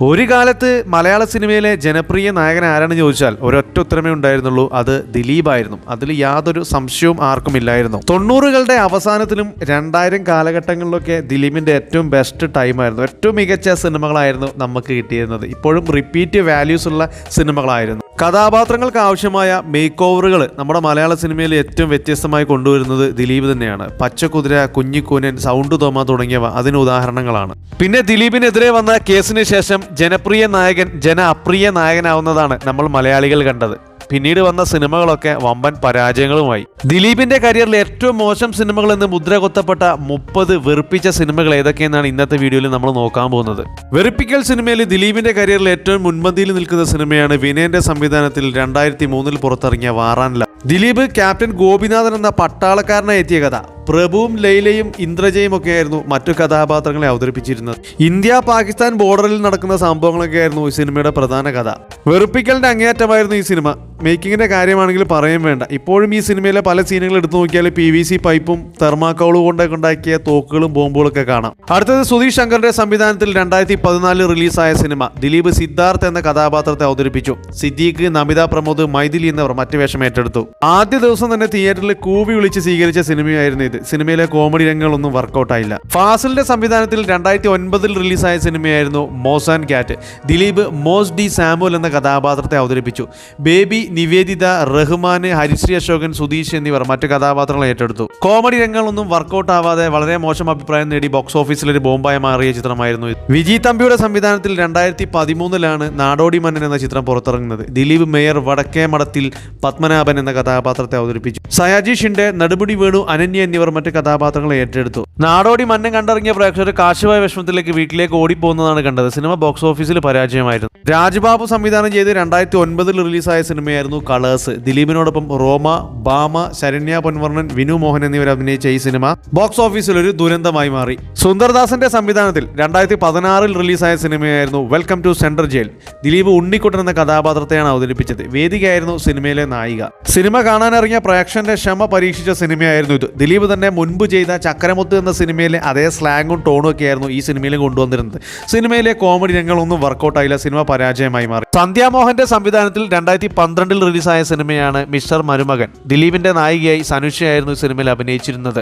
ഒരു കാലത്ത് മലയാള സിനിമയിലെ ജനപ്രിയ നായകൻ ആരാണെന്ന് ചോദിച്ചാൽ ഒരൊറ്റ ഉത്തരമേ ഉണ്ടായിരുന്നുള്ളൂ. അത് ദിലീപായിരുന്നു. അതിൽ യാതൊരു സംശയവും ആർക്കും ഇല്ലായിരുന്നു. തൊണ്ണൂറുകളുടെ അവസാനത്തിലും രണ്ടായിരം കാലഘട്ടങ്ങളിലൊക്കെ ദിലീപിന്റെ ഏറ്റവും ബെസ്റ്റ് ടൈമായിരുന്നു ഏറ്റവും മികച്ച സിനിമകളായിരുന്നു നമുക്ക് കിട്ടിയിരുന്നത്. ഇപ്പോഴും റിപ്പീറ്റ് വാല്യൂസ് ഉള്ള സിനിമകളായിരുന്നു. കഥാപാത്രങ്ങൾക്ക് ആവശ്യമായ മേക്ക് ഓവറുകൾ നമ്മുടെ മലയാള സിനിമയിൽ ഏറ്റവും വ്യത്യസ്തമായി കൊണ്ടുവരുന്നത് ദിലീപ് തന്നെയാണ്. പച്ചക്കുതിര കുഞ്ഞിക്കൂനൻ സൗണ്ട് തോമ തുടങ്ങിയവ അതിന് ഉദാഹരണങ്ങളാണ്. പിന്നെ ദിലീപിനെതിരെ വന്ന കേസിന് ശേഷം ജനപ്രിയ നായകൻ ജന അപ്രിയ നായകനാവുന്നതാണ് നമ്മൾ മലയാളികൾ കണ്ടത്. പിന്നീട് വന്ന സിനിമകളൊക്കെ വമ്പൻ പരാജയങ്ങളുമായി. ദിലീപിന്റെ കരിയറിൽ ഏറ്റവും മോശം സിനിമകൾ എന്ന് മുദ്ര കൊത്തപ്പെട്ട മുപ്പത് വെറുപ്പിച്ച സിനിമകൾ ഏതൊക്കെയെന്നാണ് ഇന്നത്തെ വീഡിയോയിൽ നമ്മൾ നോക്കാൻ പോകുന്നത്. വെറുപ്പിക്കൽ സിനിമയിൽ ദിലീപിന്റെ കരിയറിൽ ഏറ്റവും മുൻപന്തിയിൽ നിൽക്കുന്ന സിനിമയാണ് വിനയന്റെ സംവിധാനത്തിൽ രണ്ടായിരത്തി മൂന്നിൽ പുറത്തിറങ്ങിയ വാറാൻല ദിലീപ് ക്യാപ്റ്റൻ ഗോപിനാഥൻ എന്ന പട്ടാളക്കാരനെ എത്തിയ കഥ. പ്രഭുവും ലൈലയും ഇന്ദ്രജയും ഒക്കെ ആയിരുന്നു മറ്റു കഥാപാത്രങ്ങളെ അവതരിപ്പിച്ചിരുന്നത്. ഇന്ത്യ പാകിസ്ഥാൻ ബോർഡറിൽ നടക്കുന്ന സംഭവങ്ങളൊക്കെ ആയിരുന്നു ഈ സിനിമയുടെ പ്രധാന കഥ. വെറുപ്പിക്കലിന്റെ അങ്ങേയറ്റമായിരുന്നു ഈ സിനിമ. മേക്കിങ്ങിന്റെ കാര്യമാണെങ്കിൽ പറയാൻ വേണ്ട. ഇപ്പോഴും ഈ സിനിമയിലെ പല സീനുകൾ എടുത്തു നോക്കിയാൽ പി വി സി പൈപ്പും തെർമാക്കോളും കൊണ്ടൊക്കെ ഉണ്ടാക്കിയ തോക്കുകളും ബോംബുകളൊക്കെ കാണാം. അടുത്തത് സുധീഷ് ശങ്കറിന്റെ സംവിധാനത്തിൽ രണ്ടായിരത്തി പതിനാലിൽ റിലീസായ സിനിമ. ദിലീപ് സിദ്ധാർത്ഥ് എന്ന കഥാപാത്രത്തെ അവതരിപ്പിച്ചു. സിദ്ദീഖ് നമിത പ്രമോദ് മൈഥിലി എന്നിവർ മറ്റു വേഷം ഏറ്റെടുത്തു. ആദ്യ ദിവസം തന്നെ തിയേറ്ററിൽ കൂവി വിളിച്ച് സ്വീകരിച്ച സിനിമയായിരുന്നു ഇത്. സിനിമയിലെ കോമഡി രംഗങ്ങളൊന്നും വർക്കൗട്ടായില്ല. ഫാസിലിന്റെ സംവിധാനത്തിൽ രണ്ടായിരത്തി ഒൻപതിൽ റിലീസായ സിനിമയായിരുന്നു Moz and Cat Dileep Moz D Samuel എന്ന കഥാപാത്രത്തെ അവതരിപ്പിച്ചു. ബേബി നിവേദിത റഹ്മാൻ ഹരിശ്രീ അശോകൻ സുധീഷ് എന്നിവർ മറ്റു കഥാപാത്രങ്ങൾ ഏറ്റെടുത്തു. കോമഡി രംഗങ്ങളൊന്നും വർക്കൗട്ട് ആവാതെ വളരെ മോശം അഭിപ്രായം നേടി ബോക്സ് ഓഫീസിൽ ഒരു ബോംബായി മാറിയ ചിത്രമായിരുന്നു വിജയ് തമ്പിയുടെ സംവിധാനത്തിൽ രണ്ടായിരത്തി പതിമൂന്നിലാണ് നാടോടി മന്നൻ എന്ന ചിത്രം പുറത്തിറങ്ങുന്നത്. ദിലീപ് മേയർ വടക്കേ മഠത്തിൽ പത്മനാഭൻ എന്ന കഥാപാത്രത്തെ അവതരിപ്പിച്ചു. സയാജി ഷിൻഡെ നെടുമുടി വേണു അനന്യ എന്നിവർ മറ്റ് കഥാപാത്രങ്ങളെ ഏറ്റെടുത്തു. നാടോടി മന്നം കണ്ടിറങ്ങിയ പ്രേക്ഷകർ കാശുവായ വിഷമത്തിലേക്ക് വീട്ടിലേക്ക് ഓടിപ്പോകുന്നതാണ് കണ്ടത്. സിനിമ ബോക്സ് ഓഫീസിൽ പരാജയമായിരുന്നു. രാജ്ബാബു സംവിധാനം ചെയ്ത് രണ്ടായിരത്തി ഒൻപതിൽ റിലീസായ സിനിമയായിരുന്നു കളേഴ്സ്. ദിലീപിനോടൊപ്പം റോമ ബാമ ശരണ്യ പൊൻവർണൻ വിനു മോഹൻ എന്നിവർ അഭിനയിച്ച ഈ സിനിമ ബോക്സ് ഓഫീസിൽ ഒരു ദുരന്തമായി മാറി. സുന്ദർദാസിന്റെ സംവിധാനത്തിൽ രണ്ടായിരത്തി പതിനാറിൽ റിലീസായ സിനിമയായിരുന്നു welcome to central jail. Dileep Unnikuttan എന്ന കഥാപാത്രത്തെയാണ് അവതരിപ്പിച്ചത്. വേദികയായിരുന്നു സിനിമയിലെ നായിക. സിനിമ കാണാനിറങ്ങിയ പ്രേക്ഷകന്റെ ക്ഷമ പരീക്ഷിച്ച സിനിമയായിരുന്നു ഇത്. ദിലീപ് തന്നെ മുൻപ് ചെയ്ത ചക്രമുത്ത് എന്ന സിനിമയിലെ അതേ സ്ലാങ്ങും ടോണും ഒക്കെ ആയിരുന്നു ഈ സിനിമയിലും കൊണ്ടുവന്നിരുന്നത്. സിനിമയിലെ കോമഡി രംഗങ്ങളൊന്നും വർക്കൗട്ട് ആയില്ല സിനിമ പരാജയമായി മാറി. സന്ധ്യാമോഹന്റെ സംവിധാനത്തിൽ രണ്ടായിരത്തി പന്ത്രണ്ടിൽ റിലീസായ സിനിമയാണ് മിസ്റ്റർ മരുമകൻ. ദിലീപിന്റെ നായികയായി സനുഷയായിരുന്നു ഈ സിനിമയിൽ അഭിനയിച്ചിരുന്നത്.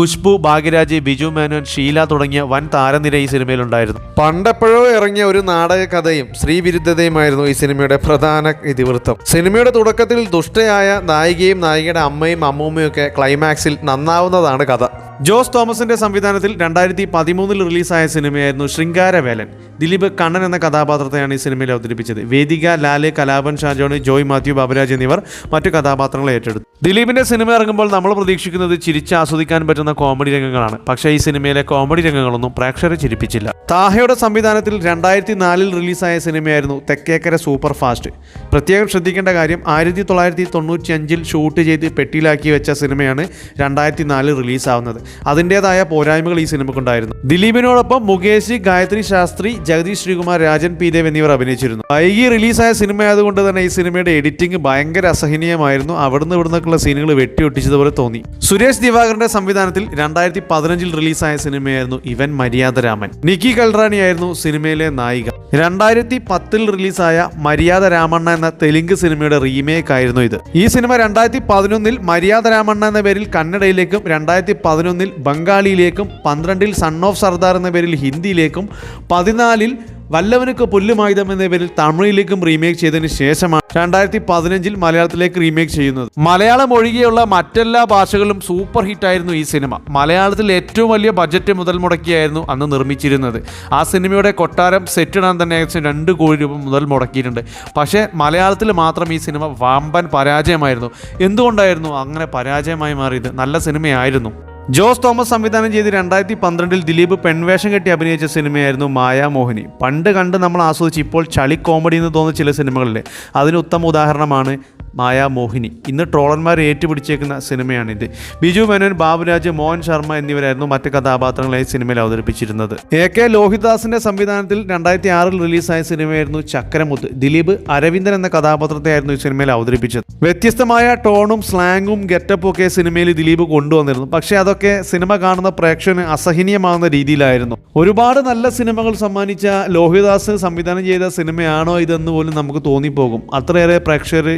കുഷ്ബു ഭാഗ്യരാജ് ബിജു മേനോൻ ഷീല തുടങ്ങിയ വൻ താരനിര ഈ സിനിമയിലുണ്ടായിരുന്നു. പണ്ടെപ്പോഴോ ഇറങ്ങിയ ഒരു നാടക കഥയും സ്ത്രീവിരുദ്ധതയുമായിരുന്നു ഈ സിനിമയുടെ പ്രധാന ഇതിവൃത്തം. സിനിമയുടെ തുടക്കത്തിൽ ദുഷ്ടയായ നായികയും നായികയുടെ അമ്മയും അമ്മൂമ്മയും ഒക്കെ ക്ലൈമാക്സിൽ നന്നാവുന്നതാണ് കഥ. ജോസ് തോമസിന്റെ സംവിധാനത്തിൽ രണ്ടായിരത്തി പതിമൂന്നിൽ റിലീസായ സിനിമയായിരുന്നു ശൃംഗാരവേലൻ. ദിലീപ് കണ്ണൻ എന്ന കഥാപാത്രത്തെയാണ് ഈ സിനിമയിൽ അവതരിപ്പിച്ചത്. വേദിക ലാൽ കലാപൻ ഷാജോണി ജോയ് മാത്യു ബാബുരാജ് എന്നിവർ മറ്റു കഥാപാത്രങ്ങളെ ഏറ്റെടുത്തു. ദിലീപിന്റെ സിനിമ ഇറങ്ങുമ്പോൾ നമ്മൾ പ്രതീക്ഷിക്കുന്നത് ചിരിച്ച് ആസ്വദിക്കാൻ പറ്റുന്ന കോമഡി രംഗങ്ങളാണ്. പക്ഷേ ഈ സിനിമയിലെ കോമഡി രംഗങ്ങളൊന്നും പ്രേക്ഷകരെ ചിരിപ്പിച്ചില്ല. താഹയുടെ സംവിധാനത്തിൽ രണ്ടായിരത്തി നാലിൽ റിലീസായ സിനിമയായിരുന്നു തെക്കേക്കര സൂപ്പർ ഫാസ്റ്റ് പ്രത്യേകം ശ്രദ്ധിക്കേണ്ട കാര്യം ആയിരത്തി തൊള്ളായിരത്തി തൊണ്ണൂറ്റി അഞ്ചിൽ ഷൂട്ട് ചെയ്ത് പെട്ടിയിലാക്കി വെച്ച സിനിമയാണ് രണ്ടായിരത്തി നാലിൽ റിലീസാവുന്നത്. അതിന്റെതായ പോരായ്മകൾ ഈ സിനിമക്കുണ്ടായിരുന്നു ദിലീപിനോടൊപ്പം മുകേഷ് ഗായത്രി ശാസ്ത്രി ജഗദീഷ് ശ്രീകുമാർ രാജൻ പി ദേവ് എന്നിവർ അഭിനയിച്ചിരുന്നു. വൈകി റിലീസായ സിനിമ ആയതുകൊണ്ട് തന്നെ ഈ സിനിമയുടെ എഡിറ്റിംഗ് ഭയങ്കര അസഹനീയമായിരുന്നു. അവിടുന്ന് ഇവിടുന്നൊക്കെയുള്ള സീനുകൾ വെട്ടിയൊട്ടിച്ചതുപോലെ തോന്നി. സുരേഷ് ദിവാകറിന്റെ സംവിധാനത്തിൽ രണ്ടായിരത്തി പതിനഞ്ചിൽ റിലീസായ സിനിമയായിരുന്നു ഇവൻ മര്യാദരാമൻ. നിക്കി കൽറാണി ആയിരുന്നു സിനിമയിലെ നായിക. രണ്ടായിരത്തി പത്തിൽ റിലീസായ മര്യാദ രാമണ്ണ എന്ന തെലുങ്ക് സിനിമയുടെ റീമേക്ക് ആയിരുന്നു ഇത്. ഈ സിനിമ രണ്ടായിരത്തി പതിനൊന്നിൽ മര്യാദ രാമണ്ണ എന്ന പേരിൽ കന്നഡയിലേക്കും രണ്ടായിരത്തി പതിനൊന്നിൽ ബംഗാളിയിലേക്കും പന്ത്രണ്ടിൽ സൺ ഓഫ് സർദാർ എന്ന പേരിൽ ഹിന്ദിയിലേക്കും പതിനാലിൽ വല്ലവനൊക്കെ പുല്ലുമായുധം എന്ന പേരിൽ തമിഴിലേക്കും റീമേക്ക് ചെയ്തതിന് ശേഷമാണ് രണ്ടായിരത്തി പതിനഞ്ചിൽ മലയാളത്തിലേക്ക് റീമേക്ക് ചെയ്യുന്നത്. മലയാളം ഒഴികെയുള്ള മറ്റെല്ലാ ഭാഷകളിലും സൂപ്പർ ഹിറ്റായിരുന്നു ഈ സിനിമ. മലയാളത്തിൽ ഏറ്റവും വലിയ ബജറ്റ് മുതൽ മുടക്കിയായിരുന്നു അന്ന് നിർമ്മിച്ചിരുന്നത്. ആ സിനിമയുടെ കൊട്ടാരം സെറ്റിടാൻ തന്നെ ഏകദേശം രണ്ട് കോടി രൂപ മുതൽ മുടക്കിയിട്ടുണ്ട്. പക്ഷേ മലയാളത്തിൽ മാത്രം ഈ സിനിമ വാമ്പൻ പരാജയമായിരുന്നു. എന്തുകൊണ്ടായിരുന്നു അങ്ങനെ പരാജയമായി മാറിയത്? നല്ല സിനിമയായിരുന്നു. ജോസ് തോമസ് സംവിധാനം ചെയ്ത് രണ്ടായിരത്തി പന്ത്രണ്ടിൽ ദിലീപ് പെൺവേഷം കെട്ടി അഭിനയിച്ച സിനിമയായിരുന്നു മായാമോഹിനി പണ്ട് കണ്ട് നമ്മൾ ആസ്വദിച്ച് ഇപ്പോൾ ചളി കോമഡി എന്ന് തോന്നുന്ന ചില സിനിമകളിലെ. അതിന് ഉത്തമ ഉദാഹരണമാണ് മായാമോഹിനി ഇന്ന് ട്രോളന്മാർ ഏറ്റുപിടിച്ചേക്കുന്ന സിനിമയാണിത്. ബിജു മേനോൻ ബാബുരാജ് മോഹൻ ശർമ്മ എന്നിവരായിരുന്നു മറ്റ് കഥാപാത്രങ്ങളെ ഈ സിനിമയിൽ അവതരിപ്പിച്ചിരുന്നത്. എ കെ ലോഹിദാസിന്റെ സംവിധാനത്തിൽ രണ്ടായിരത്തി ആറിൽ റിലീസായ സിനിമയായിരുന്നു ചക്രമുത്ത് ദിലീപ് അരവിന്ദൻ എന്ന കഥാപാത്രത്തെയായിരുന്നു ഈ സിനിമയിൽ അവതരിപ്പിച്ചത്. വ്യത്യസ്തമായ ടോണും സ്ലാങ്ങും ഗെറ്റപ്പും ഒക്കെ സിനിമയിൽ ദിലീപ് കൊണ്ടുവന്നിരുന്നു. പക്ഷേ അതൊക്കെ സിനിമ കാണുന്ന പ്രേക്ഷകന് അസഹനീയമാകുന്ന രീതിയിലായിരുന്നു. ഒരുപാട് നല്ല സിനിമകൾ സമ്മാനിച്ച ലോഹിദാസ് സംവിധാനം ചെയ്ത സിനിമയാണോ ഇതെന്ന് പോലും നമുക്ക് തോന്നിപ്പോകും. അത്രയേറെ പ്രേക്ഷകർ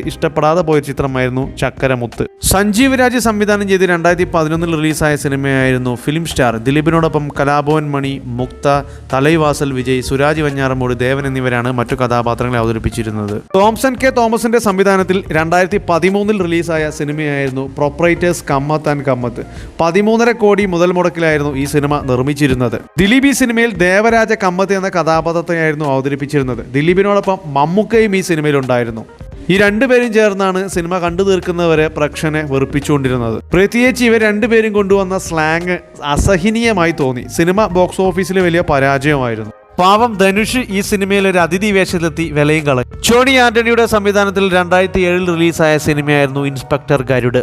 ഇഷ്ടപ്പെടാതെ പോയ ചിത്രമായിരുന്നു ചക്കരമുത്ത്. സഞ്ജീവ് രാജ് സംവിധാനം ചെയ്ത് രണ്ടായിരത്തി പതിനൊന്നിൽ റിലീസായ സിനിമയായിരുന്നു ഫിലിം സ്റ്റാർ. ദിലീപിനോടൊപ്പം കലാഭവൻ മണി മുക്ത തലൈവാസൽ വിജയ് സുരാജ് വഞ്ഞാറമൂട് ദേവൻ എന്നിവരാണ് മറ്റു കഥാപാത്രങ്ങളെ അവതരിപ്പിച്ചിരുന്നത്. തോംസൺ കെ തോമസിന്റെ സംവിധാനത്തിൽ രണ്ടായിരത്തി പതിമൂന്നിൽ റിലീസായ സിനിമയായിരുന്നു പ്രൊപ്പറേറ്റേഴ്സ് കമ്മത്ത് ആൻഡ് കമ്മത്ത്. പതിമൂന്നര കോടി മുതൽ മുടക്കിലായിരുന്നു ഈ സിനിമ നിർമ്മിച്ചിരുന്നത്. ദിലീപ് ഈ സിനിമയിൽ ദേവരാജ കമ്മത്ത് എന്ന കഥാപാത്രത്തെയായിരുന്നു അവതരിപ്പിച്ചിരുന്നത്. ദിലീപിനോടൊപ്പം മമ്മൂക്കയും ഈ സിനിമയിലുണ്ടായിരുന്നു. ഈ രണ്ടുപേരും ചേർന്നാണ് സിനിമ കണ്ടു തീർക്കുന്നവരെ പ്രക്ഷനെ വെറുപ്പിച്ചുകൊണ്ടിരുന്നത്. പ്രത്യേകിച്ച് ഇവർ രണ്ടുപേരും കൊണ്ടുവന്ന സ്ലാങ് അസഹനീയമായി തോന്നി. സിനിമ ബോക്സ് ഓഫീസിൽ വലിയ പരാജയമായിരുന്നു. പാവം ധനുഷ് ഈ സിനിമയിൽ ഒരു അതിഥി വേഷത്തിലെത്തി വിലയും കളഞ്ഞു. ജോണി ആന്റണിയുടെ സംവിധാനത്തിൽ രണ്ടായിരത്തി ഏഴിൽ റിലീസായ സിനിമയായിരുന്നു inspector Garud.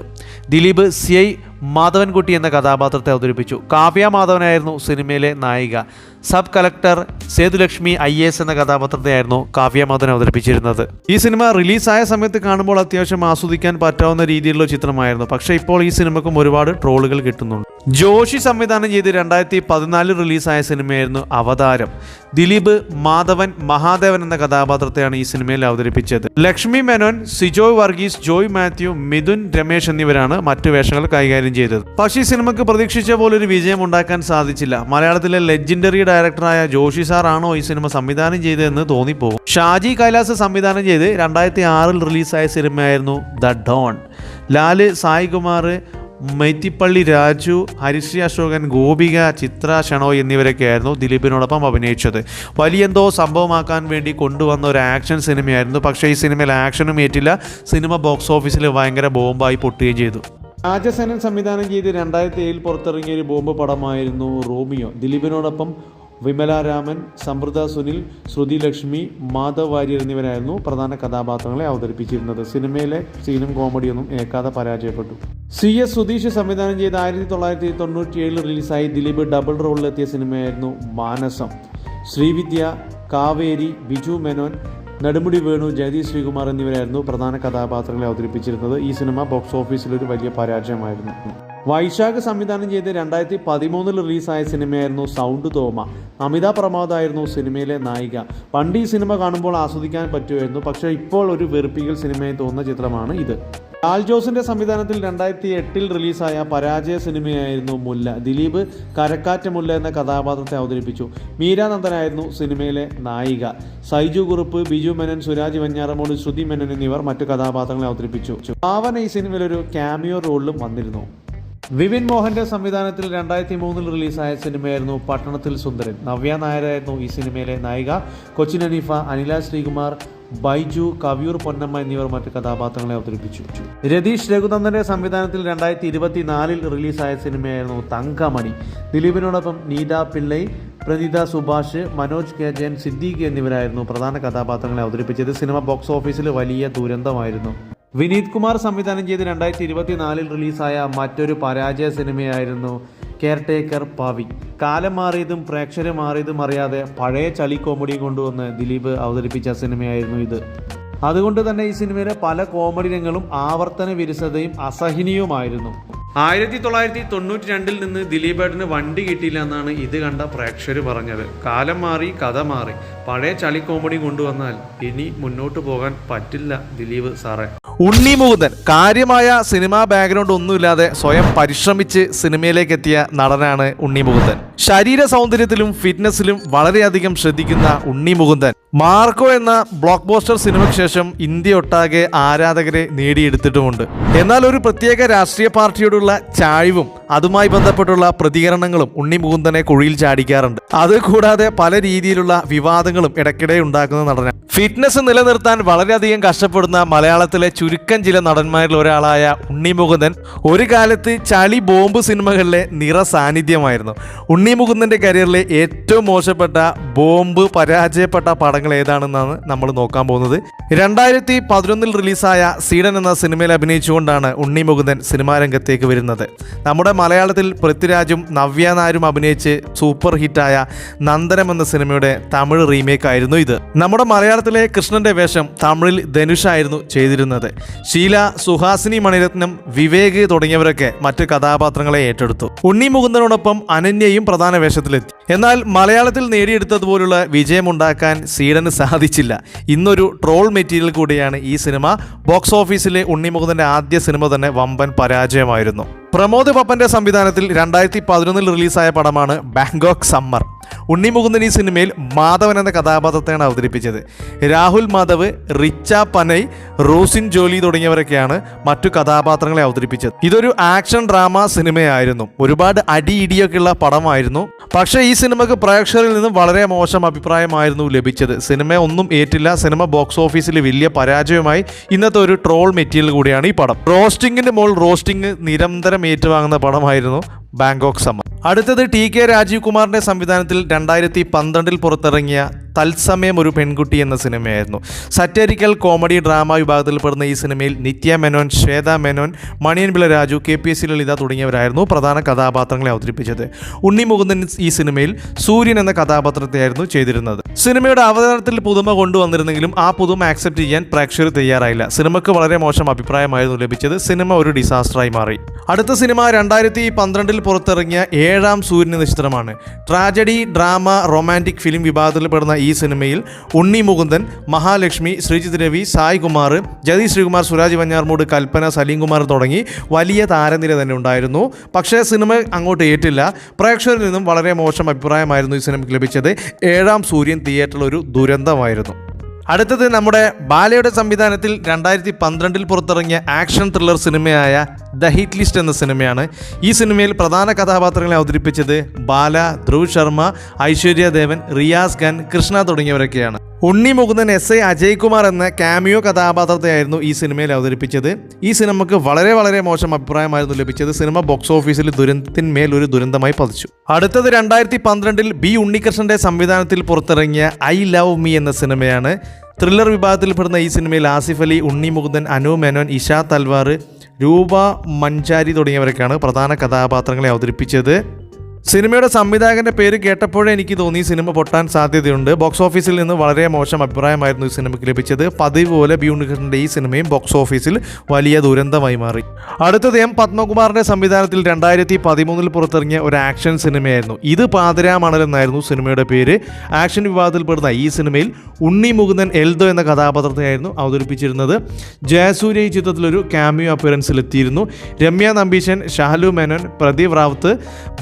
Dileep C I Madhavankutty എന്ന കഥാപാത്രത്തെ അവതരിപ്പിച്ചു. കാവ്യ മാധവനായിരുന്നു സിനിമയിലെ നായിക. Sub collector Sethulakshmi I S എന്ന കഥാപാത്രത്തെയായിരുന്നു കാവ്യ മാധവൻ അവതരിപ്പിച്ചിരുന്നത്. ഈ സിനിമ റിലീസായ സമയത്ത് കാണുമ്പോൾ അത്യാവശ്യം ആസ്വദിക്കാൻ പറ്റാവുന്ന രീതിയിലുള്ള ചിത്രമായിരുന്നു. പക്ഷേ ഇപ്പോൾ ഈ സിനിമക്കും ഒരുപാട് ട്രോളുകൾ കിട്ടുന്നുണ്ട്. ജോഷി സംവിധാനം ചെയ്ത് രണ്ടായിരത്തി പതിനാലിൽ റിലീസായ സിനിമയായിരുന്നു അവതാരം. ദിലീപ് മാധവൻ മഹാദേവൻ എന്ന കഥാപാത്രത്തെയാണ് ഈ സിനിമയിൽ അവതരിപ്പിച്ചത്. ലക്ഷ്മി മേനോൻ സിജോയ് വർഗീസ് ജോയ് മാത്യു മിഥുൻ രമേശ് എന്നിവരാണ് മറ്റു വേഷങ്ങൾ കൈകാര്യം ചെയ്തത്. പക്ഷേ ഈ സിനിമയ്ക്ക് പ്രതീക്ഷിച്ച പോലെ ഒരു വിജയം ഉണ്ടാക്കാൻ സാധിച്ചില്ല. മലയാളത്തിലെ ലെജൻഡറി ഡയറക്ടറായ ജോഷി സാർ ഈ സിനിമ സംവിധാനം ചെയ്തതെന്ന് തോന്നിപ്പോകും. ഷാജി കൈലാസ് സംവിധാനം ചെയ്ത് രണ്ടായിരത്തി ആറിൽ റിലീസായ സിനിമയായിരുന്നു ദ ഡോൺ. ലാൽ സായികുമാർ മൈത്തിപ്പള്ളി രാജു ഹരിശ്രീ അശോകൻ ഗോപിക ചിത്ര ഷണോയ് എന്നിവരൊക്കെയായിരുന്നു ദിലീപിനോടൊപ്പം അഭിനയിച്ചത്. വലിയെന്തോ സംഭവമാക്കാൻ വേണ്ടി കൊണ്ടുവന്ന ഒരു ആക്ഷൻ സിനിമയായിരുന്നു. പക്ഷേ ഈ സിനിമയിൽ ആക്ഷനും ഏറ്റില്ല. സിനിമ ബോക്സ് ഓഫീസിൽ ഭയങ്കര ബോംബായി പൊട്ടുകയും ചെയ്തു. രാജസേനൻ സംവിധാനം ചെയ്ത് രണ്ടായിരത്തി ഏഴിൽ പുറത്തിറങ്ങിയ ഒരു ബോംബ് പടമായിരുന്നു റോമിയോ. ദിലീപിനോടൊപ്പം വിമല രാമൻ സമൃദ്ധ സുനിൽ ശ്രുതി ലക്ഷ്മി മാധവ് വാര്യർ എന്നിവരായിരുന്നു പ്രധാന കഥാപാത്രങ്ങളെ അവതരിപ്പിച്ചിരുന്നത്. സിനിമയിലെ സീനും കോമഡിയൊന്നും ഏക്കാതെ പരാജയപ്പെട്ടു. സി എസ് സുധീഷ് സംവിധാനം ചെയ്ത ആയിരത്തി തൊള്ളായിരത്തി തൊണ്ണൂറ്റി ഏഴിൽ റിലീസായി ദിലീപ് ഡബിൾ റോളിലെത്തിയ സിനിമയായിരുന്നു മാനസം. ശ്രീവിദ്യ കാവേരി ബിജു മേനോൻ നെടുമുടി വേണു ജയതി ശ്രീകുമാർ എന്നിവരായിരുന്നു പ്രധാന കഥാപാത്രങ്ങളെ അവതരിപ്പിച്ചിരുന്നത്. ഈ സിനിമ ബോക്സ് ഓഫീസിൽ ഒരു വലിയ പരാജയമായിരുന്നു. വൈശാഖ് സംവിധാനം ചെയ്ത് രണ്ടായിരത്തി പതിമൂന്നിൽ റിലീസായ സിനിമയായിരുന്നു സൗണ്ട് തോമ. അമിത പ്രമോദ് ആയിരുന്നു സിനിമയിലെ നായിക. പണ്ട് ഈ സിനിമ കാണുമ്പോൾ ആസ്വദിക്കാൻ പറ്റുമായിരുന്നു. പക്ഷേ ഇപ്പോൾ ഒരു വെറുപ്പിക്കൽ സിനിമയായി തോന്നുന്ന ചിത്രമാണ് ഇത്. ലാൽ ജോസിന്റെ സംവിധാനത്തിൽ രണ്ടായിരത്തി എട്ടിൽ റിലീസായ പരാജയ സിനിമയായിരുന്നു മുല്ല. ദിലീപ് കരക്കാറ്റ മുല്ല എന്ന കഥാപാത്രത്തെ അവതരിപ്പിച്ചു. മീരാനന്ദനായിരുന്നു സിനിമയിലെ നായിക. സൈജു കുറുപ്പ് ബിജു മെനൻ സുരാജ് വെഞ്ഞാറമൂട് ശ്രുതി മെനൻ എന്നിവർ മറ്റു കഥാപാത്രങ്ങളെ അവതരിപ്പിച്ചു. ഭാവന ഈ സിനിമയിൽ ഒരു ക്യാമിയോ റോളിലും വന്നിരുന്നു. വിപിൻ മോഹന്റെ സംവിധാനത്തിൽ രണ്ടായിരത്തി മൂന്നിൽ റിലീസായ സിനിമയായിരുന്നു പട്ടണത്തിൽ സുന്ദരൻ. നവ്യ നായരായിരുന്നു ഈ സിനിമയിലെ നായിക. കൊച്ചിൻ അനീഫ അനില ശ്രീകുമാർ ബൈജു കവിയൂർ പൊന്നമ്മ എന്നിവർ മറ്റ് കഥാപാത്രങ്ങളെ അവതരിപ്പിച്ചു. രതീഷ് രഘുനന്ദന്റെ സംവിധാനത്തിൽ രണ്ടായിരത്തി ഇരുപത്തിനാലിൽ റിലീസായ സിനിമയായിരുന്നു തങ്കമണി. ദിലീപിനോടൊപ്പം നീത പിള്ളൈ പ്രനിത സുഭാഷ് മനോജ് കെ ജയൻ സിദ്ദീഖ് എന്നിവരായിരുന്നു പ്രധാന കഥാപാത്രങ്ങളെ അവതരിപ്പിച്ചത്. സിനിമ ബോക്സ് ഓഫീസിൽ വലിയ ദുരന്തമായിരുന്നു. വിനീത് കുമാർ സംവിധാനം ചെയ്ത് രണ്ടായിരത്തി ഇരുപത്തിനാലിൽ റിലീസായ മറ്റൊരു പരാജയ സിനിമയായിരുന്നു കെയർടേക്കർ പാവി. കാലം മാറിയതും പ്രേക്ഷകരെ മാറിയതും അറിയാതെ പഴയ ചളി കോമഡി കൊണ്ടുവന്ന് ദിലീപ് അവതരിപ്പിച്ച സിനിമയായിരുന്നു ഇത്. അതുകൊണ്ട് തന്നെ ഈ സിനിമയിലെ പല കോമഡി രംഗങ്ങളും ആവർത്തന വിരസതയും അസഹനീയവുമായിരുന്നു. ആയിരത്തി തൊള്ളായിരത്തി തൊണ്ണൂറ്റി രണ്ടിൽ നിന്ന് ദിലീപേട്ടന് വണ്ടി കിട്ടിയില്ല എന്നാണ് ഇത് കണ്ട പ്രേക്ഷകർ പറഞ്ഞത്. കാലം മാറി കഥ മാറി. പഴയ ചളി കോമഡി കൊണ്ടുവന്നാൽ ഇനി മുന്നോട്ട് പോകാൻ പറ്റില്ല ദിലീപ് സാറേ. ഉണ്ണി മുകുന്ദൻ കാര്യമായ സിനിമാ ബാക്ക്ഗ്രൗണ്ട് ഒന്നുമില്ലാതെ സ്വയം പരിശ്രമിച്ച് സിനിമയിലേക്ക് എത്തിയ നടനാണ് ഉണ്ണി മുകുന്ദൻ. ശരീര സൗന്ദര്യത്തിലും ഫിറ്റ്നസിലും വളരെയധികം ശ്രദ്ധിക്കുന്ന ഉണ്ണി മുകുന്ദൻ. മാർക്കോ എന്ന ബ്ലോക്ക് ബോസ്റ്റർ സിനിമയ്ക്ക് ശേഷം ഇന്ത്യ ഒട്ടാകെ ആരാധകരെ നേടിയെടുത്തിട്ടുമുണ്ട്. എന്നാൽ ഒരു പ്രത്യേക രാഷ്ട്രീയ പാർട്ടിയോടുള്ള ചായ്വും അതുമായി ബന്ധപ്പെട്ടുള്ള പ്രതികരണങ്ങളും ഉണ്ണി മുകുന്ദനെ കുഴിയിൽ ചാടിക്കാറുണ്ട്. അത് കൂടാതെ പല രീതിയിലുള്ള വിവാദങ്ങളും ഇടയ്ക്കിടെ ഉണ്ടാക്കുന്ന നടനാണ് ഫിറ്റ്നസ് നിലനിർത്താൻ വളരെയധികം കഷ്ടപ്പെടുന്ന മലയാളത്തിലെ ചുരുക്കം ചില നടന്മാരിൽ ഒരാളായ ഉണ്ണി മുകുന്ദൻ ഒരു കാലത്ത് ചളി ബോംബ് സിനിമകളിലെ നിറ സാന്നിധ്യമായിരുന്നു. ഉണ്ണി മുകുന്ദന്റെ കരിയറിലെ ഏറ്റവും മോശപ്പെട്ട ബോംബ് പരാജയപ്പെട്ട പടങ്ങൾ ഏതാണെന്നാണ് നമ്മൾ നോക്കാൻ പോകുന്നത്. രണ്ടായിരത്തി പതിനൊന്നിൽ റിലീസായ സീഡൻ എന്ന സിനിമയിൽ അഭിനയിച്ചുകൊണ്ടാണ് ഉണ്ണി മുകുന്ദൻ സിനിമാ രംഗത്തേക്ക് വരുന്നത്. നമ്മുടെ മലയാളത്തിൽ പൃഥ്വിരാജും നവ്യ നായരും അഭിനയിച്ച് സൂപ്പർ ഹിറ്റായ നന്ദനം എന്ന സിനിമയുടെ തമിഴ് റീമേക്ക് ആയിരുന്നു ഇത്. നമ്മുടെ മലയാളത്തിലെ കൃഷ്ണന്റെ വേഷം തമിഴിൽ ധനുഷായിരുന്നു ചെയ്തിരുന്നത്. ഷീല സുഹാസിനി മണിരത്നം വിവേക് തുടങ്ങിയവരൊക്കെ മറ്റ് കഥാപാത്രങ്ങളെ ഏറ്റെടുത്തു. ഉണ്ണി മുകുന്ദനോടൊപ്പം അനന്യയും പ്രധാന വേഷത്തിലെത്തി. എന്നാൽ മലയാളത്തിൽ നേടിയെടുത്തതുപോലുള്ള വിജയമുണ്ടാക്കാൻ സീഡന് സാധിച്ചില്ല. ഇന്നൊരു ട്രോൾ മെറ്റീരിയൽ കൂടിയാണ് ഈ സിനിമ. ബോക്സ് ഓഫീസിലെ ഉണ്ണി മുകുന്ദന്റെ ആദ്യ സിനിമ തന്നെ വമ്പൻ പരാജയമായിരുന്നു. പ്രമോദ് പപ്പന്റെ സംവിധാനത്തിൽ രണ്ടായിരത്തി പതിനൊന്നിൽ റിലീസായ പടമാണ് ബാങ്കോക്ക് സമ്മർ. ഉണ്ണി മുകുന്ദൻ ഈ സിനിമയിൽ മാധവൻ എന്ന കഥാപാത്രത്തെയാണ് അവതരിപ്പിച്ചത്. രാഹുൽ മാധവ് റിച്ച പനൈ റോസിൻ ജോലി തുടങ്ങിയവരൊക്കെയാണ് മറ്റു കഥാപാത്രങ്ങളെ അവതരിപ്പിച്ചത്. ഇതൊരു ആക്ഷൻ ഡ്രാമ സിനിമയായിരുന്നു. ഒരുപാട് അടി ഇടിയൊക്കെയുള്ള പടമായിരുന്നു. പക്ഷേ ഈ സിനിമക്ക് പ്രേക്ഷകരിൽ നിന്നും വളരെ മോശം അഭിപ്രായമായിരുന്നു ലഭിച്ചത്. സിനിമ ഒന്നും ഏറ്റില്ല. സിനിമ ബോക്സ് ഓഫീസിൽ വലിയ പരാജയമായി ഇന്നത്തെ ഒരു ട്രോൾ മെറ്റീരിയൽ കൂടിയാണ് ഈ പടം. റോസ്റ്റിംഗിന്റെ മോൾ റോസ്റ്റിംഗ് നിരന്തരം ഏറ്റുവാങ്ങുന്ന പടമായിരുന്നു. ബാങ്കോക്ക് സമ്മർ അടുത്തത് ടി കെ രാജീവ് കുമാറിന്റെ സംവിധാനത്തിൽ രണ്ടായിരത്തി പന്ത്രണ്ടിൽ പുറത്തിറങ്ങിയ തത്സമയം ഒരു പെൺകുട്ടി എന്ന സിനിമയായിരുന്നു. സറ്റരിക്കൽ കോമഡി ഡ്രാമ വിഭാഗത്തിൽപ്പെടുന്ന ഈ സിനിമയിൽ Nithya Menon Shwetha Menon Maniyan Pillai Raju K P S C Lalitha തുടങ്ങിയവരായിരുന്നു പ്രധാന കഥാപാത്രങ്ങളെ അവതരിപ്പിച്ചത്. ഉണ്ണി മുകുന്ദൻ ഈ സിനിമയിൽ സൂര്യൻ എന്ന കഥാപാത്രത്തെയായിരുന്നു ചെയ്തിരുന്നത്. സിനിമയുടെ അവതരണത്തിൽ പുതുമ കൊണ്ടുവന്നിരുന്നെങ്കിലും ആ പുതുമ ആക്സെപ്റ്റ് ചെയ്യാൻ പ്രേക്ഷകർ തയ്യാറായില്ല. സിനിമയ്ക്ക് വളരെ മോശം അഭിപ്രായമായിരുന്നു ലഭിച്ചത്. സിനിമ ഒരു ഡിസാസ്റ്ററായി മാറി. അടുത്ത സിനിമ രണ്ടായിരത്തി പന്ത്രണ്ടിൽ പുറത്തിറങ്ങിയ ഏഴാം സൂര്യൻ എന്ന ചിത്രമാണ് ട്രാജഡി ഡ്രാമ റൊമാന്റിക് ഫിലിം വിഭാഗത്തിൽപ്പെടുന്ന ഈ സിനിമയിൽ ഉണ്ണി മുകുന്ദൻ മഹാലക്ഷ്മി ശ്രീജിത് രവി സായ് കുമാർ ജതി ശ്രീകുമാർ സുരാജ് വഞ്ഞാർമൂട് കൽപ്പന സലീം കുമാർ തുടങ്ങി വലിയ താരനിര തന്നെ ഉണ്ടായിരുന്നു. പക്ഷേ സിനിമ അങ്ങോട്ട് ഏറ്റില്ല. പ്രേക്ഷകരിൽ നിന്നും വളരെ മോശം അഭിപ്രായമായിരുന്നു ഈ സിനിമയ്ക്ക് ലഭിച്ചത്. ഏഴാം സൂര്യൻ തിയേറ്ററിൽ ഒരു ദുരന്തമായിരുന്നു. അടുത്തത് നമ്മുടെ ബാലയുടെ സംവിധാനത്തിൽ രണ്ടായിരത്തി പന്ത്രണ്ടിൽ പുറത്തിറങ്ങിയ ആക്ഷൻ ത്രില്ലർ സിനിമയായ ദ ഹിറ്റ് ലിസ്റ്റ് എന്ന സിനിമയാണ്. ഈ സിനിമയിൽ പ്രധാന കഥാപാത്രങ്ങളെ അവതരിപ്പിച്ചത് ബാല ധ്രുവ് ശർമ്മ ഐശ്വര്യ ദേവൻ റിയാസ് ഖാൻ കൃഷ്ണ തുടങ്ങിയവരൊക്കെയാണ്. ഉണ്ണി മുകുന്ദൻ എസ് എ അജയ്കുമാർ എന്ന കാമിയോ കഥാപാത്രത്തെയായിരുന്നു ഈ സിനിമയിൽ അവതരിപ്പിച്ചത്. ഈ സിനിമക്ക് വളരെ വളരെ മോശം അഭിപ്രായമായിരുന്നു ലഭിച്ചത്. സിനിമ ബോക്സ് ഓഫീസിൽ ദുരന്തത്തിന്മേൽ ഒരു ദുരന്തമായി പതിച്ചു. അടുത്തത് രണ്ടായിരത്തി പന്ത്രണ്ടിൽ ബി ഉണ്ണികൃഷ്ണന്റെ സംവിധാനത്തിൽ പുറത്തിറങ്ങിയ ഐ ലവ് മീ എന്ന സിനിമയാണ്. ത്രില്ലർ വിഭാഗത്തിൽപ്പെടുന്ന ഈ സിനിമയിൽ ആസിഫ് അലി ഉണ്ണി മുകുന്ദൻ അനു മേനോൻ ഇഷ തൽവാർ രൂപ മഞ്ചാരി തുടങ്ങിയവരൊക്കെയാണ് പ്രധാന കഥാപാത്രങ്ങളെ അവതരിപ്പിച്ചത്. സിനിമയുടെ സംവിധായകന്റെ പേര് കേട്ടപ്പോഴേ എനിക്ക് തോന്നി സിനിമ പൊട്ടാൻ സാധ്യതയുണ്ട്. ബോക്സ് ഓഫീസിൽ നിന്ന് വളരെ മോശം അഭിപ്രായമായിരുന്നു ഈ സിനിമയ്ക്ക് ലഭിച്ചത്. പതിവ് പോലെ ബ്യൂണിഖറിന്റെ ഈ സിനിമയും ബോക്സ് ഓഫീസിൽ വലിയ ദുരന്തമായി മാറി. അടുത്തത് എം പത്മകുമാറിന്റെ സംവിധാനത്തിൽ രണ്ടായിരത്തി പതിമൂന്നിൽ പുറത്തിറങ്ങിയ ഒരു ആക്ഷൻ സിനിമയായിരുന്നു. ഇത് പാതിരാമണൽ എന്നായിരുന്നു സിനിമയുടെ പേര്. ആക്ഷൻ വിവാദത്തിൽപ്പെടുന്ന ഈ സിനിമയിൽ ഉണ്ണി മുകുന്ദൻ എൽദോ എന്ന കഥാപാത്രത്തെയായിരുന്നു അവതരിപ്പിച്ചിരുന്നത്. ജയസൂര്യ ഈ ചിത്രത്തിലൊരു ക്യാമിയോ അപ്പിയറൻസിൽ എത്തിയിരുന്നു. രമ്യ നമ്പീശൻ ഷാലു മേനോൻ പ്രദീപ് റാവത്ത്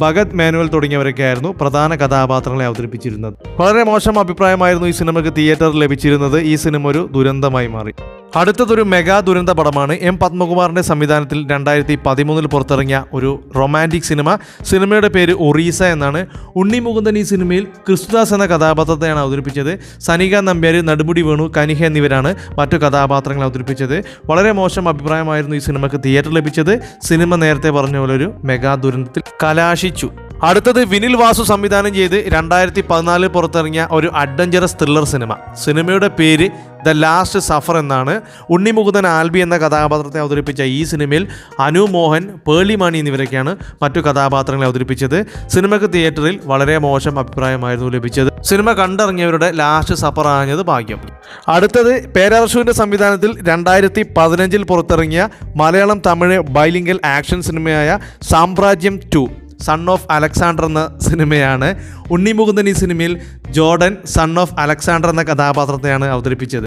ഭഗത് മേനോൻ തുടങ്ങിയവരൊക്കെ ആയിരുന്നു പ്രധാന കഥാപാത്രങ്ങളെ അവതരിപ്പിച്ചിരുന്നത്. വളരെ മോശം അഭിപ്രായമായിരുന്നു ഈ സിനിമയ്ക്ക് തിയേറ്ററിൽ ലഭിച്ചിരുന്നത്. ഈ സിനിമ ഒരു ദുരന്തമായി മാറി. അടുത്തതൊരു മെഗാ ദുരന്ത പടമാണ് എം പത്മകുമാറിന്റെ സംവിധാനത്തിൽ രണ്ടായിരത്തി പതിമൂന്നിൽ പുറത്തിറങ്ങിയ ഒരു റൊമാന്റിക് സിനിമ. സിനിമയുടെ പേര് ഒറീസ എന്നാണ്. ഉണ്ണി മുകുന്ദൻ ഈ സിനിമയിൽ ക്രിസ്തുദാസ് എന്ന കഥാപാത്രത്തെയാണ് അവതരിപ്പിച്ചത്. സനിക നമ്പ്യാർ നടുമുടി വേണു കനിഹ എന്നിവരാണ് മറ്റു കഥാപാത്രങ്ങൾ അവതരിപ്പിച്ചത്. വളരെ മോശം അഭിപ്രായമായിരുന്നു ഈ സിനിമയ്ക്ക് തിയേറ്റർ ലഭിച്ചത്. സിനിമ നേരത്തെ പറഞ്ഞ പോലെ ഒരു മെഗാ ദുരന്തത്തിൽ കലാശിച്ചു. അടുത്തത് വിനിൽ വാസു സംവിധാനം ചെയ്ത് രണ്ടായിരത്തി പതിനാലിൽ പുറത്തിറങ്ങിയ ഒരു അഡ്വഞ്ചറസ് ത്രില്ലർ സിനിമ. സിനിമയുടെ പേര് ദ ലാസ്റ്റ് സഫർ എന്നാണ്. ഉണ്ണിമുകുന്ദൻ ആൽബി എന്ന കഥാപാത്രത്തെ അവതരിപ്പിച്ച ഈ സിനിമയിൽ അനു മോഹൻ പേളി മണി എന്നിവരൊക്കെയാണ് മറ്റു കഥാപാത്രങ്ങളെ അവതരിപ്പിച്ചത്. സിനിമയ്ക്ക് തിയേറ്ററിൽ വളരെ മോശം അഭിപ്രായമായിരുന്നു ലഭിച്ചത്. സിനിമ കണ്ടിറങ്ങിയവരുടെ ലാസ്റ്റ് സഫർ ആഞ്ഞത് ഭാഗ്യം. അടുത്തത് പേരാർഷുവിന്റെ സംവിധാനത്തിൽ രണ്ടായിരത്തി പതിനഞ്ചിൽ പുറത്തിറങ്ങിയ മലയാളം തമിഴ് ബൈലിംഗൽ ആക്ഷൻ സിനിമയായ Samrajyam two son of Alexander എന്ന സിനിമയാണ്. ഉണ്ണിമുകുന്ദൻ ഈ സിനിമയിൽ ജോർഡൻ സൺ ഓഫ് അലക്സാണ്ടർ എന്ന കഥാപാത്രത്തെയാണ് അവതരിപ്പിച്ചത്.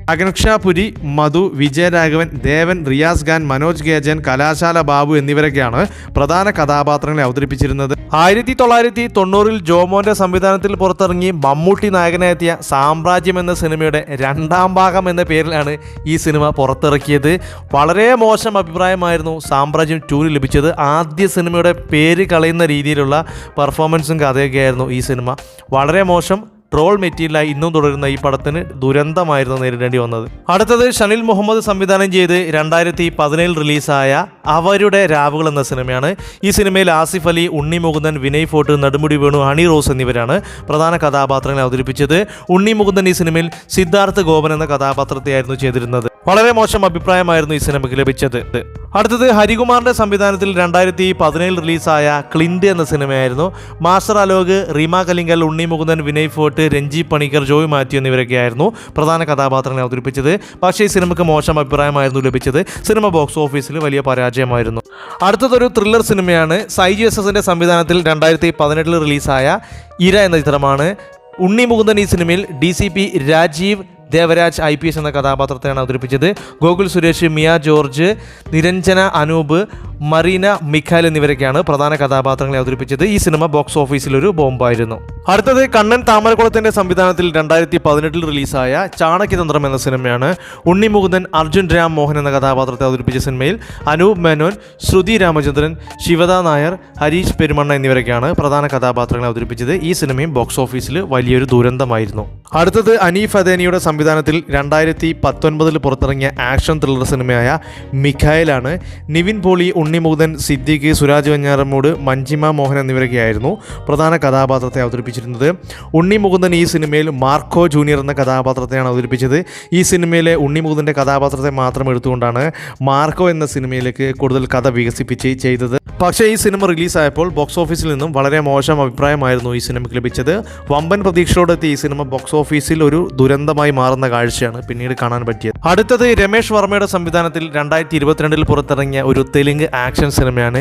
പുരി മധു വിജയരാഘവൻ ദേവൻ റിയാസ് ഖാൻ മനോജ് ഗേജൻ കലാശാല ബാബു എന്നിവരൊക്കെയാണ് പ്രധാന കഥാപാത്രങ്ങളെ അവതരിപ്പിച്ചിരുന്നത്. ആയിരത്തി തൊള്ളായിരത്തി തൊണ്ണൂറിൽ ജോമോന്റെ സംവിധാനത്തിൽ പുറത്തിറങ്ങി മമ്മൂട്ടി നായകനായെത്തിയ സാമ്രാജ്യം എന്ന സിനിമയുടെ രണ്ടാം ഭാഗം എന്ന പേരിലാണ് ഈ സിനിമ പുറത്തിറക്കിയത്. വളരെ മോശം അഭിപ്രായമായിരുന്നു സാമ്രാജ്യം ടൂന് ലഭിച്ചത്. ആദ്യ സിനിമയുടെ പേര് കളയുന്ന രീതിയിലുള്ള പെർഫോമൻസും കഥയൊക്കെയായിരുന്നു ഈ സിനിമ. വളരെ മോശം ട്രോൾ മെറ്റീരിയലായി ഇന്നും തുടരുന്ന ഈ പടത്തിന് ദുരന്തമായിരുന്നു നേരിടേണ്ടി വന്നത്. അടുത്തത് ഷനിൽ മുഹമ്മദ് സംവിധാനം ചെയ്ത് രണ്ടായിരത്തി പതിനേഴിൽ റിലീസായ അവരുടെ രാവുകൾ എന്ന സിനിമയാണ്. ഈ സിനിമയിൽ ആസിഫ് അലി ഉണ്ണി മുകുന്ദൻ വിനയ് ഫോർട്ട് നെടുമുടി വേണു ഹണി റോസ് എന്നിവരാണ് പ്രധാന കഥാപാത്രങ്ങളെ അവതരിപ്പിച്ചത്. ഉണ്ണി മുകുന്ദൻ ഈ സിനിമയിൽ സിദ്ധാർത്ഥ് ഗോപൻ എന്ന കഥാപാത്രത്തെയായിരുന്നു ചെയ്തിരുന്നത്. വളരെ മോശം അഭിപ്രായമായിരുന്നു ഈ സിനിമയ്ക്ക് ലഭിച്ചത്. അടുത്തത് ഹരികുമാറിന്റെ സംവിധാനത്തിൽ രണ്ടായിരത്തി പതിനേഴിൽ റിലീസായ ക്ലിൻഡ് എന്ന സിനിമയായിരുന്നു. മാസ്റ്റർ അലോക് റീമ കലിംഗൽ ഉണ്ണി മുകുന്ദൻ വിനയ് ഫോർട്ട് രഞ്ജി പണിക്കർ ജോയ് മാത്യു എന്നിവരൊക്കെയായിരുന്നു പ്രധാന കഥാപാത്രങ്ങളെ അവതരിപ്പിച്ചത്. പക്ഷേ ഈ സിനിമയ്ക്ക് മോശം അഭിപ്രായമായിരുന്നു ലഭിച്ചത്. സിനിമ ബോക്സ് ഓഫീസിൽ വലിയ പരാജയമായിരുന്നു. അടുത്തതൊരു ത്രില്ലർ സിനിമയാണ്. സൈജു എസ് എസിന്റെ സംവിധാനത്തിൽ രണ്ടായിരത്തി പതിനെട്ടിൽ റിലീസായ ഇര എന്ന ചിത്രമാണ്. ഉണ്ണി മുകുന്ദൻ ഈ സിനിമയിൽ D C P Rajeev Devaraj I P S എന്ന കഥാപാത്രത്തെയാണ് അവതരിപ്പിച്ചത്. ഗോകുൽ സുരേഷ് മിയ ജോർജ് നിരഞ്ജന അനൂപ് മറീന മിഖാൽ എന്നിവരൊക്കെയാണ് പ്രധാന കഥാപാത്രങ്ങളെ അവതരിപ്പിച്ചത്. ഈ സിനിമ ബോക്സ് ഓഫീസിലൊരു ബോംബായിരുന്നു. അടുത്തത് കണ്ണൻ താമരക്കുളത്തിന്റെ സംവിധാനത്തിൽ രണ്ടായിരത്തി പതിനെട്ടിൽ റിലീസായ ചാണക്യതന്ത്രം എന്ന സിനിമയാണ് ഉണ്ണിമുകുന്ദൻ അർജുൻ രാം മോഹൻ എന്ന കഥാപാത്രത്തെ അവതരിപ്പിച്ച സിനിമയിൽ അനൂപ് മേനോൻ ശ്രുതി രാമചന്ദ്രൻ ശിവദാ നായർ ഹരീഷ് പെരുമണ്ണ എന്നിവരൊക്കെയാണ് പ്രധാന കഥാപാത്രങ്ങളെ അവതരിപ്പിച്ചത്. ഈ സിനിമയും ബോക്സ് ഓഫീസിൽ വലിയൊരു ദുരന്തമായിരുന്നു. അടുത്തത് അനീഫ് അദേനിയുടെ സംവിധാനത്തിൽ രണ്ടായിരത്തി പത്തൊൻപതിൽ പുറത്തിറങ്ങിയ ആക്ഷൻ ത്രില്ലർ സിനിമയായ മിഖായലാണ് നിവിൻ പോളി ഉണ്ണിമുകുതൻ സിദ്ദിഖ് സുരാജ് വെഞ്ഞാറമ്മൂട് മഞ്ജിമ മോഹൻ എന്നിവരൊക്കെയായിരുന്നു പ്രധാന കഥാപാത്രത്തെ അവതരിപ്പിച്ചിരുന്നത്. ഉണ്ണിമുകുന്ദൻ ഈ സിനിമയിൽ മാർക്കോ ജൂനിയർ എന്ന കഥാപാത്രത്തെയാണ് അവതരിപ്പിച്ചത്. ഈ സിനിമയിലെ ഉണ്ണിമുകുന്ദന്റെ കഥാപാത്രത്തെ മാത്രം എടുത്തുകൊണ്ടാണ് മാർക്കോ എന്ന സിനിമയിലേക്ക് കൂടുതൽ കഥ വികസിപ്പിച്ച് ചെയ്തത്. പക്ഷേ ഈ സിനിമ റിലീസായപ്പോൾ ബോക്സ് ഓഫീസിൽ നിന്നും വളരെ മോശം അഭിപ്രായമായിരുന്നു ഈ സിനിമയ്ക്ക് ലഭിച്ചത്. വമ്പൻ പ്രതീക്ഷയോടെത്തി ഈ സിനിമ ബോക്സ് ഓഫീസിൽ ഒരു ദുരന്തമായി മാറുന്ന കാഴ്ചയാണ് പിന്നീട് കാണാൻ പറ്റിയത്. അടുത്തത് രമേഷ് വർമ്മയുടെ സംവിധാനത്തിൽ രണ്ടായിരത്തി ഇരുപത്തിരണ്ടിൽ പുറത്തിറങ്ങിയ ഒരു തെലുങ്ക് ആക്ഷൻ സിനിമയാണ്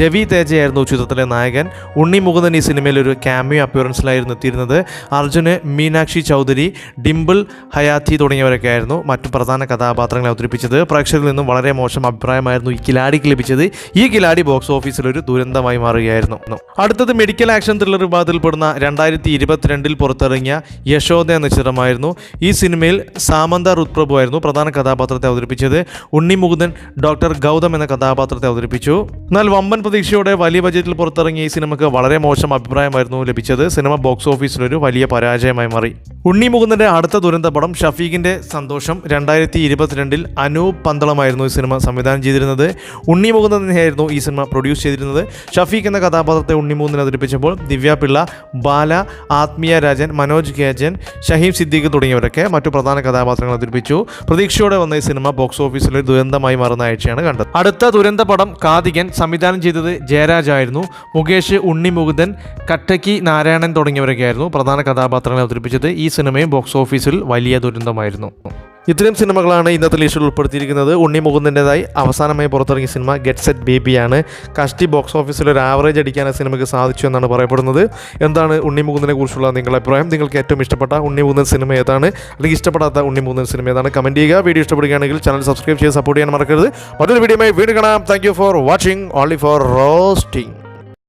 രവി തേജയായിരുന്നു ചിത്രത്തിലെ നായകൻ. ഉണ്ണി മുകുന്ദൻ ഈ സിനിമയിൽ ഒരു ക്യാമിയോ അപ്പിയറൻസിലായിരുന്നു എത്തിയിരുന്നത്. അർജുന് മീനാക്ഷി ചൗധരി ഡിംപിൾ ഹയാത്തി തുടങ്ങിയവരൊക്കെ ആയിരുന്നു മറ്റു പ്രധാന കഥാപാത്രങ്ങളെ അവതരിപ്പിച്ചത്. പ്രേക്ഷകരിൽ നിന്നും വളരെ മോശം അഭിപ്രായമായിരുന്നു ഈ കിലാടിക്ക് ലഭിച്ചത്. ഈ കിലാടി ബോക്സ് ഓഫീസിൽ ഒരു ദുരന്തമായി മാറുകയായിരുന്നു. അടുത്തത് മെഡിക്കൽ ആക്ഷൻ ത്രില്ലർ വിഭാഗത്തിൽപ്പെടുന്ന രണ്ടായിരത്തി ഇരുപത്തിരണ്ടിൽ പുറത്തിറങ്ങിയ യശോദ എന്ന ചിത്രമായിരുന്നു ഈ സിനിമയിൽ സാമന്ത റുത്പ്രഭു ആയിരുന്നു പ്രധാന കഥാപാത്രത്തെ അവതരിപ്പിച്ചത്. ഉണ്ണി മുകുന്ദൻ ഡോക്ടർ ഗൗതം എന്ന കഥാപാത്രത്തെ അവതരിപ്പിച്ചു. എന്നാൽ വമ്പൻ പ്രതീക്ഷയോടെ വലിയ ബജറ്റിൽ പുറത്തിറങ്ങിയ ഈ സിനിമക്ക് വളരെ മോശം അഭിപ്രായമായിരുന്നു ലഭിച്ചത്. സിനിമ ബോക്സ് ഓഫീസിലൊരു വലിയ പരാജയമായി മാറി. ഉണ്ണി മുകുന്ദന്റെ അടുത്ത ദുരന്ത പടം ഷഫീഖിന്റെ സന്തോഷം രണ്ടായിരത്തി ഇരുപത്തിരണ്ടിൽ അനൂപ് പന്തളമായിരുന്നു ഈ സിനിമ സംവിധാനം ചെയ്തിരുന്നത്. ഉണ്ണി മുകുന്ദൻ തന്നെയായിരുന്നു ഈ സിനിമ പ്രൊഡ്യൂസ് ചെയ്തിരുന്നത്. ഷഫീഖ് എന്ന കഥാപാത്രത്തെ ഉണ്ണി മുകുന്ദൻ അവതരിപ്പിച്ചപ്പോൾ ദിവ്യ പിള്ള ബാല ആത്മീയ രാജൻ മനോജ് കേജൻ ഷഹീം സിദ്ദീഖ് തുടങ്ങിയവരൊക്കെ മറ്റു പ്രധാന കഥാപാത്രങ്ങൾ അവതരിപ്പിച്ചു. പ്രതീക്ഷയോടെ വന്ന ഈ സിനിമ ബോക്സ് ഓഫീസിൽ ഒരു ദുരന്തമായി മാറുന്ന ആഴ്ചയാണ് കണ്ടത്. അടുത്ത ദുരന്ത പടം കാതികൻ സംവിധാനം ചെയ്തത് ജയരാജ് ആയിരുന്നു. മുകേഷ് ഉണ്ണി മുകുന്ദൻ കട്ടക്കി നാരായണൻ തുടങ്ങിയവരൊക്കെയായിരുന്നു പ്രധാന കഥാപാത്രങ്ങളെ അവതരിപ്പിച്ചത്. ഈ സിനിമയും ബോക്സ് ഓഫീസിൽ വലിയ ദുരന്തമായിരുന്നു. ഇത്തരം സിനിമകളാണ് ഇന്നത്തെ ലിസ്റ്റിൽ ഉൾപ്പെടുത്തിയിരിക്കുന്നത്. ഉണ്ണി മുകുന്ദന്റെതായി അവസാനമായി പുറത്തിറങ്ങിയ സിനിമ ഗെറ്റ് സെറ്റ് ബേബിയാണ് കഷ്ടി ബോക്സ് ഓഫീസിൽ ഒരു ആവറേജ് അടിക്കാൻ സിനിമയ്ക്ക് സാധിച്ചു എന്നാണ് പറയപ്പെടുന്നത്. എന്താണ് ഉണ്ണി മുകുന്ദനെ കുറിച്ചുള്ള നിങ്ങളുടെ അഭിപ്രായം? നിങ്ങൾക്ക് ഏറ്റവും ഇഷ്ടപ്പെട്ട ഉണ്ണി മുകുന്ദൻ സിനിമ ഏതാണ്? അല്ലെങ്കിൽ ഇഷ്ടപ്പെടാത്ത ഉണ്ണി മുകുന്ദൻ സിനിമ ഏതാണ്? കമന്റ് ചെയ്യുക. വീഡിയോ ഇഷ്ടപ്പെടുകയാണെങ്കിൽ ചാനൽ സബ്സ്ക്രൈബ് ചെയ്ത് സപ്പോർട്ട് ചെയ്യാൻ മറക്കരുത്. മറ്റൊരു വീഡിയോയുമായി വീണ്ടും കാണാം. Thank for watching only for roasting